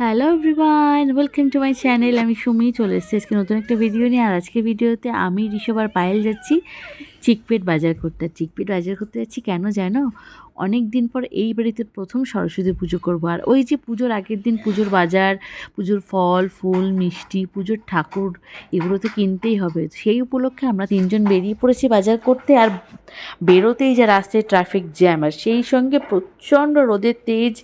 Hello everyone welcome to my channel আমি সুমি চলে এসেছি আজকে নতুন একটা ভিডিও নিয়ে। আর আজকে ভিডিওতে আমি ঋষভ আর পায়েল যাচ্ছি চিকপেট বাজার করতে। আর চিকপেট বাজার করতে যাচ্ছি কেন জানো? অনেক দিন পর এই বাড়িতে প্রথম সরস্বতী পুজো করব। আর ওই যে পুজোর আগের দিন পুজোর বাজার, পুজোর ফল, ফুল, মিষ্টি, পুজোর ঠাকুর, এগুলো তো কিনতেই হবে। সেই উপলক্ষে আমরা তিনজন বেরিয়ে পড়েছি বাজার করতে। আর বেরোতেই যা রাস্তায় ট্রাফিক জ্যাম আর সেই সঙ্গে প্রচণ্ড রোদের তেজ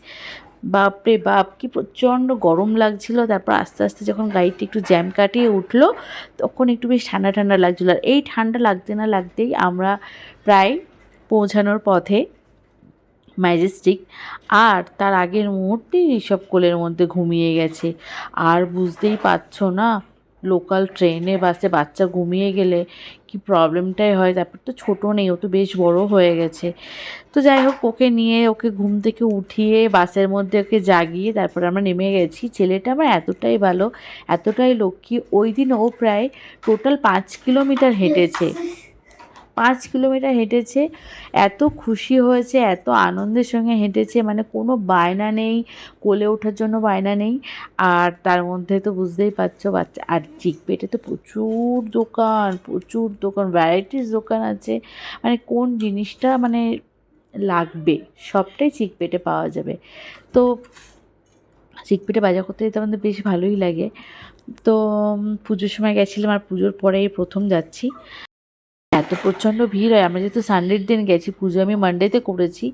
বাপরে বাপ, কি প্রচণ্ড গরম লাগছিল। তারপর আস্তে আস্তে যখন গাড়িটি একটু জ্যাম কাটিয়ে উঠল, তখন একটু বেশ ঠান্ডা ঠান্ডা লাগছিল। আর এই ঠান্ডা লাগতে না লাগতেই আমরা প্রায় পৌঁছানোর পথে ম্যাজেস্টিক আর তার আগের মুহূর্তেই ঋষভ কোলের মধ্যে ঘুমিয়ে গেছে। আর বুঝতেই পারছ না লোকাল ট্রেনে বাসে বাচ্চা ঘুমিয়ে গেলে কি প্রবলেমটাই হয়? তারপর তো ছোটো নেই, ও তো বেশ বড় হয়ে গেছে। তো যাই হোক, ওকে নিয়ে ওকে ঘুম থেকে উঠিয়ে বাসের মধ্যে ওকে জাগিয়ে তারপর আমরা নেমে গেছি। ছেলেটা আমার এতটাই ভালো, এতটাই লক্ষ্মী, ওই দিন ও প্রায় টোটাল পাঁচ কিলোমিটার হেঁটেছে। পাঁচ কিলোমিটার হেঁটেছে, এত খুশি হয়েছে, এত আনন্দের সঙ্গে হেঁটেছে মানে কোনো বায়না নেই, কোলে ওঠার জন্য বায়না নেই। আর তার মধ্যে তো বুঝতেই পারছ বাচ্চা, আর চিকপেটে তো প্রচুর দোকান প্রচুর দোকান ভ্যারাইটিস দোকান আছে। মানে কোন জিনিসটা মানে লাগবে, সবটাই চিকপেটে পাওয়া যাবে। তো চিকপেটে বাজার করতে যেতে আমাদের বেশ ভালোই লাগে। তো পুজোর সময় গেছিলাম আর পুজোর পরেই প্রথম যাচ্ছি। এত প্রচণ্ড ভিড় হয়। আমরা যেহেতু সানডের দিন গেছি, পুজো আমি মানডেতে করেছি।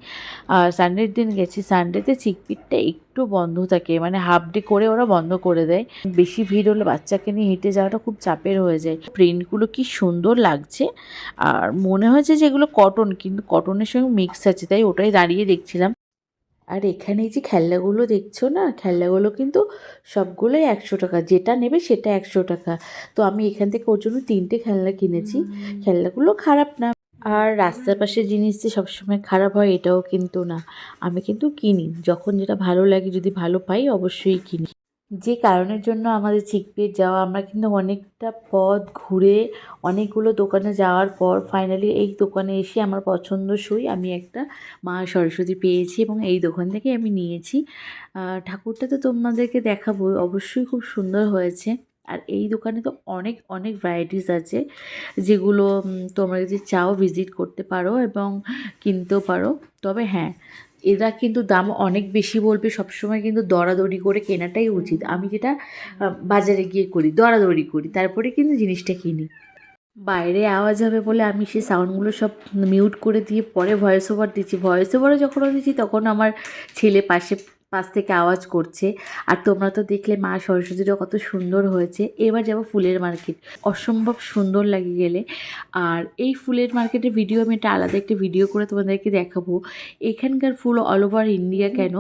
আর সানডের দিন গেছি সানডেতে চিকপিটটা একটু বন্ধ থাকে। মানে হাফ ডে করে ওরা বন্ধ করে দেয়। বেশি ভিড় হলে বাচ্চাকে নিয়ে হেঁটে যাওয়াটা খুব চাপের হয়ে যায়। প্রিন্টগুলো কি সুন্দর লাগছে। আর মনে হয়েছে যে এগুলো কটন কিন্তু কটনের সঙ্গে মিক্স আছে, তাই ওটাই দাঁড়িয়ে দেখছিলাম। আর এখানে যে খেলনাগুলো দেখছ না খেলনাগুলো কিন্তু সবগুলোই একশো টাকা। যেটা নেবে সেটা একশো টাকা। তো আমি এখান থেকে ওর জন্য তিনটে খেলনা কিনেছি। খেলনাগুলো খারাপ না। আর রাস্তার পাশে জিনিস যে সবসময় খারাপ হয় এটাও কিন্তু না। আমি কিন্তু কিনি। যখন যেটা ভালো লাগে যদি ভালো পাই অবশ্যই কিনি। যে কারণের জন্য আমাদের চিকপেট যাওয়া, আমরা কিন্তু অনেকটা পথ ঘুরে অনেকগুলো দোকানে যাওয়ার পর ফাইনালি এই দোকানে এসে আমার পছন্দসই আমি একটা মা সরস্বতী পেয়েছি এবং এই দোকান থেকে আমি নিয়েছি। ঠাকুরটা তো তোমাদেরকে দেখাবো, অবশ্যই খুব সুন্দর হয়েছে। আর এই দোকানে তো অনেক অনেক ভ্যারাইটিস আছে যেগুলো তোমরা যদি চাও ভিজিট করতে পারো এবং কিনতেও পারো। তবে হ্যাঁ এরা কিন্তু দাম অনেক বেশি বলবে, সবসময় কিন্তু দরাদরি করে কেনাটাই উচিত। আমি যেটা বাজারে গিয়ে করি, দরাদরি করি, তারপরে কিন্তু জিনিসটা কিনি। বাইরে আওয়াজ হবে বলে আমি সেই সাউন্ডগুলো সব মিউট করে দিয়ে পরে ভয়েস ওভার দিচ্ছি। ভয়েস ওভারও যখন দিচ্ছি, তখন আমার ছেলে পাশে পাশ থেকে আওয়াজ করছে। আর তোমরা তো দেখলে মা সরস্বতীটা কত সুন্দর হয়েছে। এবার যাব ফুলের মার্কেট। অসম্ভব সুন্দর লাগে গেলে। আর এই ফুলের মার্কেটের ভিডিও আমি একটা আলাদা একটা ভিডিও করে তোমাদেরকে দেখাবো। এখানকার ফুল অল ওভার ইন্ডিয়া কেন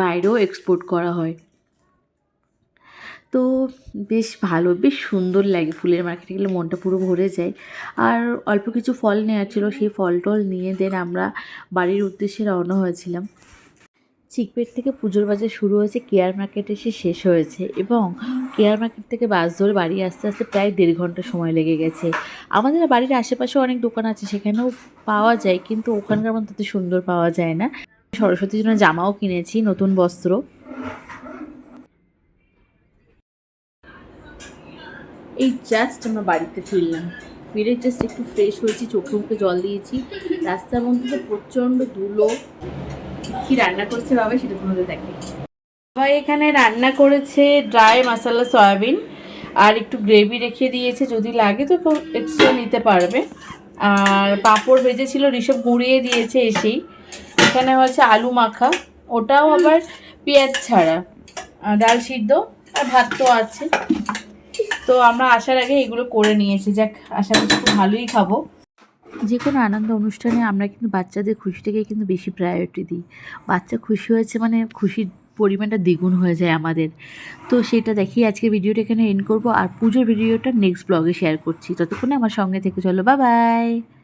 বাইরেও এক্সপোর্ট করা হয়? তো বেশ ভালো, বেশ সুন্দর লাগে ফুলের মার্কেটে গেলে মনটা পুরো ভরে যায়। আর অল্প কিছু ফল নেওয়ার ছিল, সেই ফল টল নিয়ে দেন আমরা বাড়ির উদ্দেশ্যে রওনা হয়েছিলাম। চিকপেট থেকে পুজোর বাজার শুরু হয়েছে, কেয়ার মার্কেটে এসে শেষ হয়েছে এবং কেয়ার মার্কেট থেকে বাস ধরে বাড়ি আসতে আসতে প্রায় দেড় ঘণ্টা সময় লেগে গেছে। আমাদের বাড়ির আশেপাশে অনেক দোকান আছে, সেখানেও পাওয়া যায় কিন্তু ওখানকার মতো এত সুন্দর পাওয়া যায় না। সরস্বতীর জন্য জামাও কিনেছি, নতুন বস্ত্র। এই জাস্ট আমরা বাড়িতে ফিরলাম। ফিরে জাস্ট একটু ফ্রেশ হয়েছি, চোখে মুখে জল দিয়েছি। রাস্তার মধ্যে প্রচণ্ড ধুলো কি রান্না করছে বাবা সেটা তোমাদের দেখে বাবা এখানে রান্না করেছে ড্রাই মশলা সয়াবিন আর একটু গ্রেভি রেখে দিয়েছে যদি লাগে তো এক্সট্রা নিতে পারবে। আর পাঁপড় ভেজেছিল ঋষভ গুঁড়িয়ে দিয়েছে এসেই। এখানে হচ্ছে আলু মাখা ওটাও আবার পেঁয়াজ ছাড়া। ডাল সিদ্ধ আর ভাত তো আছে। তো আমরা আসার আগে এগুলো করে নিয়েছি যাক আশা করছি খুব ভালোই খাব। যে কোনো আনন্দ অনুষ্ঠানে আমরা কিন্তু বাচ্চাদের খুশিটাকে কিন্তু বেশি প্রায়োরিটি দিই। বাচ্চা খুশি হয়েছে মানে খুশির পরিমাণটা দ্বিগুণ হয়ে যায় আমাদের। তো সেটা দেখি আজকে ভিডিওটা এখানে এন্ড করব। আর পুজোর ভিডিওটা নেক্সট ব্লগে শেয়ার করছি। ততক্ষণে আমার সঙ্গে থেকে। চলো বা বাই